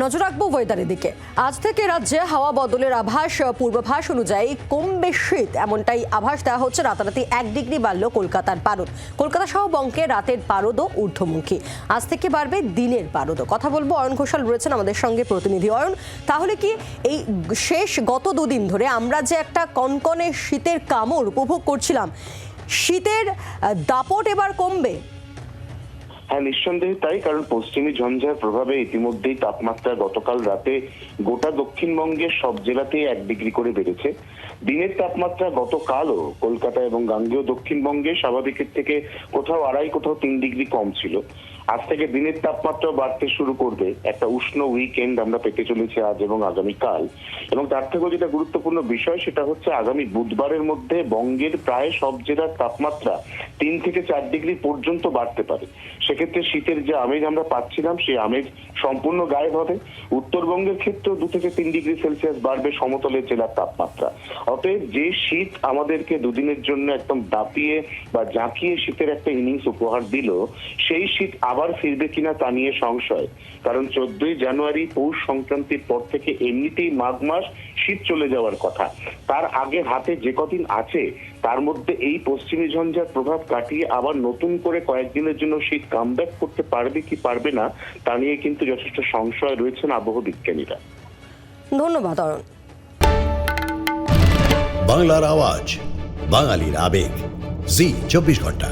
নজর রাখব ওয়েদারের দিকে। আজ থেকে রাজ্যে হাওয়া বদলের আভাস, পূর্বাভাস অনুযায়ী কমবে শীত। এমনটাই আভাস দেওয়া হচ্ছে রাতারাতি এক ডিগ্রি বাড়ল কলকাতার পারদ। কলকাতা সহ বঙ্কে রাতের পারদও ঊর্ধ্বমুখী। আজ থেকে বাড়বে দিনের পারদও কথা বলব, অয়ন ঘোষাল রয়েছেন আমাদের সঙ্গে প্রতিনিধি। অয়ন, তাহলে কি এই শেষ গত দুদিন ধরে আমরা যে একটা কনকনে শীতের কামড় উপভোগ করছিলাম, শীতের দাপট এবার কমবে? হ্যাঁ নিঃসন্দেহে তাই, কারণ পশ্চিমী ঝঞ্ঝার প্রভাবে ইতিমধ্যেই তাপমাত্রা গতকাল রাতে গোটা দক্ষিণবঙ্গের সব জেলাতেই এক ডিগ্রি করে বেড়েছে। দিনের তাপমাত্রা গতকালও কলকাতা এবং গাঙ্গেয় দক্ষিণবঙ্গে স্বাভাবিকের থেকে কোথাও আড়াই, কোথাও তিন ডিগ্রি কম ছিল। আজ থেকে দিনের তাপমাত্রা বাড়তে শুরু করবে। একটা উষ্ণ উইকেন্ড আমরা পেতে চলেছি আজ এবং আগামীকাল এবং তার থেকেও যেটা গুরুত্বপূর্ণ বিষয়, সেটা হচ্ছে আগামী বুধবারের মধ্যে বঙ্গের প্রায় সব জেলার তাপমাত্রা তিন থেকে চার ডিগ্রি পর্যন্ত বাড়তে পারে। সেক্ষেত্রে শীতের যে আমেজ আমরা পাচ্ছিলাম, সেই আমেজ সম্পূর্ণ গায়েব হবে। উত্তরবঙ্গের ক্ষেত্রেও দু থেকে তিন ডিগ্রি সেলসিয়াস বাড়বে সমতলের জেলার তাপমাত্রা। অতএব যে শীত আমাদেরকে দুদিনের জন্য একদম দাপিয়ে বা জাঁকিয়ে শীতের একটা ইনিংস উপহার দিল, সেই শীত আবার ফিরবে কিনা তা নিয়ে সংশয়। কারণ চোদ্দই জানুয়ারি পৌষ সংক্রান্তির পর থেকে এমনিতেই মাঘ মাস শীত চলে যাওয়ার কথা। তার আগে হাতে যে কদিন আছে তার মধ্যে এই পশ্চিমী ঝঞ্ঝার প্রভাব কাটিয়ে আবার নতুন করে কয়েকদিনের জন্য শীত কামব্যাক করতে পারবে কি পারবে না তা নিয়ে কিন্তু যথেষ্ট সংশয় রয়েছেন আবহাওয়া বিজ্ঞানীরা। ধন্যবাদ অয়ন বাংলার আওয়াজ বাঙালির আবেগ। জি চব্বিশ ঘণ্টা।